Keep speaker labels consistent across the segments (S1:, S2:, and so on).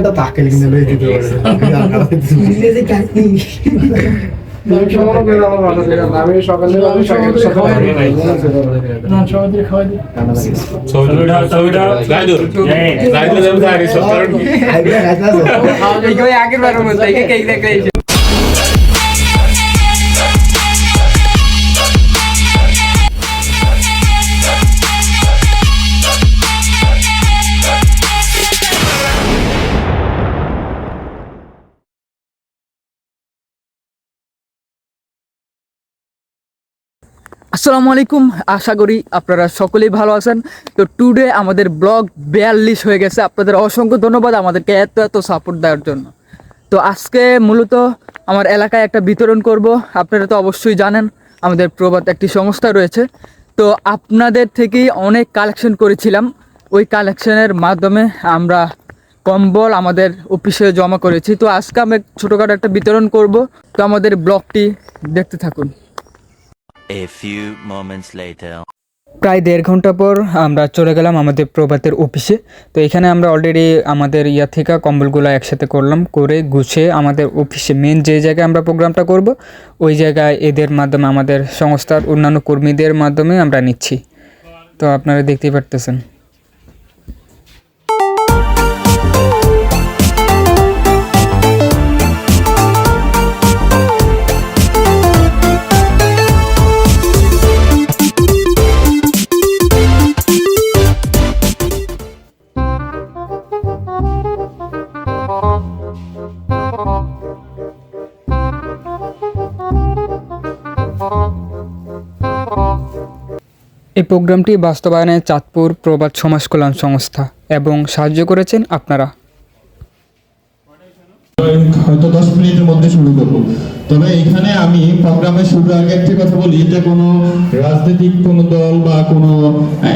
S1: এটা তাকে নেবে দিতে পারে।
S2: আমি সকালে
S3: আসসালামু আলাইকুম। আশা করি আপনারা সকলেই ভালো আছেন। তো টুডে আমাদের ব্লগ বিয়াল্লিশ হয়ে গেছে। আপনাদের অসংখ্য ধন্যবাদ আমাদেরকে এত এত সাপোর্ট দেওয়ার জন্য। তো আজকে মূলত আমার এলাকায় একটা বিতরণ করব। আপনারা তো অবশ্যই জানেন, আমাদের প্রবাদ একটি সংস্থা রয়েছে। তো আপনাদের থেকেই অনেক কালেকশন করেছিলাম। ওই কালেকশনের মাধ্যমে আমরা কম্বল আমাদের অফিসে জমা করেছি। তো আজকে আমরা ছোটোখাটো একটা বিতরণ করব। তো আমাদের ব্লগটি দেখতে থাকুন।
S4: A few moments later.
S3: প্রায় দেড় ঘণ্টা পর আমরা চলে গেলাম আমাদের প্রভাতের অফিসে। তো এখানে আমরা অলরেডি আমাদের ইয়া থেকে কম্বলগুলো একসাথে করলাম, করে গুছিয়ে আমাদের অফিসে মেন যে জায়গায় আমরা প্রোগ্রামটা করব, ওই জায়গায় এদের মাধ্যমে, আমাদের সংস্থার অন্যান্য কর্মীদের মাধ্যমে আমরা নিচ্ছি। তো আপনারা দেখতেই পারতেছেন। এই প্রোগ্রামটি বাস্তবায়নে চাঁদপুর প্রবাদ সমাজ কল্যাণ সংস্থা এবং সাহায্য করেছেন আপনারা।
S5: হয়তো দশ মিনিটের মধ্যে শুরু করব। তবে এখানে আমি প্রোগ্রামের শুরুর আগে একটি কথা বলি যে কোনো রাজনৈতিক কোনো দল বা কোনো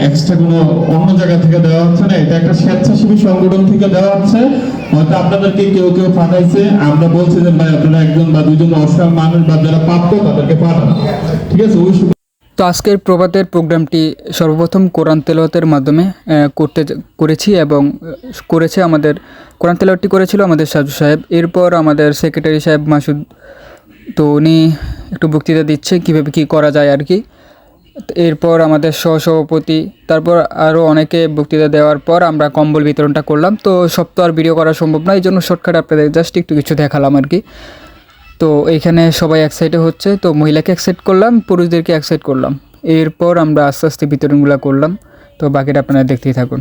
S5: এক্সট্রা কোনো অন্য জায়গা থেকে দেওয়া হচ্ছে না। এটা একটা স্বেচ্ছাসেবী সংগঠন থেকে দেওয়া হচ্ছে। হয়তো আপনাদেরকে কেউ কেউ পাঠাইছে। আমরা বলছি যে, ভাই, আপনারা একজন বা দুজন অসহায় মানুষ বা যারা প্রাপ্য তাদেরকে পাঠান। ঠিক আছে? ওই
S3: তো আজকের প্রভাতের প্রোগ্রামটি সর্বপ্রথম কোরআন তেলাওয়াতের মাধ্যমে করতে করেছি এবং করেছে আমাদের, কোরআন তেলাওয়াতটি করেছিল আমাদের সাজু সাহেব। এরপর আমাদের সেক্রেটারি সাহেব মাসুদ, তো উনি একটু বক্তৃতা দিচ্ছে কীভাবে কী করা যায় আর কি। এরপর আমাদের সহসভাপতি, তারপর আরও অনেকে বক্তৃতা দেওয়ার পর আমরা কম্বল বিতরণটা করলাম। তো সব তো আর ভিডিও করা সম্ভব না এই জন্য শর্টকাট আপনাদের জাস্ট একটু কিছু দেখালাম আর কি। তো এখানে সবাই এক সাইডে হচ্ছে, তো মহিলাকে এক করলাম, পুরুষদেরকে এক করলাম। এরপর আমরা আস্তে আস্তে বিতরণগুলো করলাম, তো বাকিটা আপনারা দেখতেই থাকুন।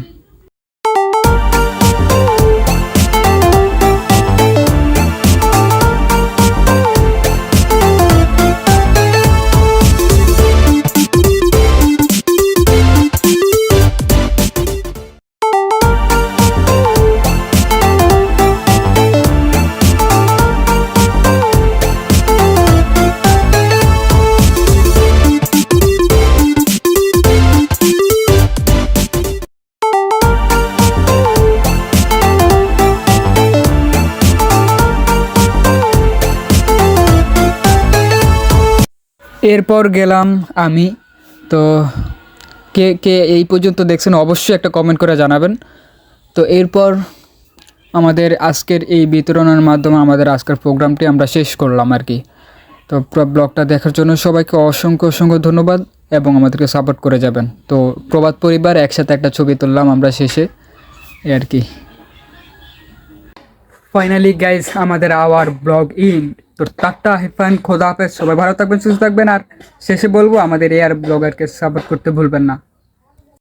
S3: এরপর গেলাম আমি। তো কে কে এই পর্যন্ত দেখছেন অবশ্যই একটা কমেন্ট করে জানাবেন। তো এরপর আমাদের আজকের এই বিতরণের মাধ্যমে আমাদের আজকের প্রোগ্রামটি আমরা শেষ করলাম আর কি। তো ব্লগটা দেখার জন্য সবাইকে অসংখ্য অসংখ্য ধন্যবাদ এবং আমাদেরকে সাপোর্ট করে যাবেন। তো প্রবাদ পরিবার, একসাথে একটা ছবি তুললাম আমরা শেষে আর কি। ফাইনালি গাইজ আমাদের আওয়ার ব্লগ ইন তো টাটা হেফান খোদা হাফেজ, সবাই ভালো থাকবেন, সুস্থ থাকবেন, আর শেষে বলব, আমাদের এয়ার ব্লগারকে সাপোর্ট করতে ভুলবেন না।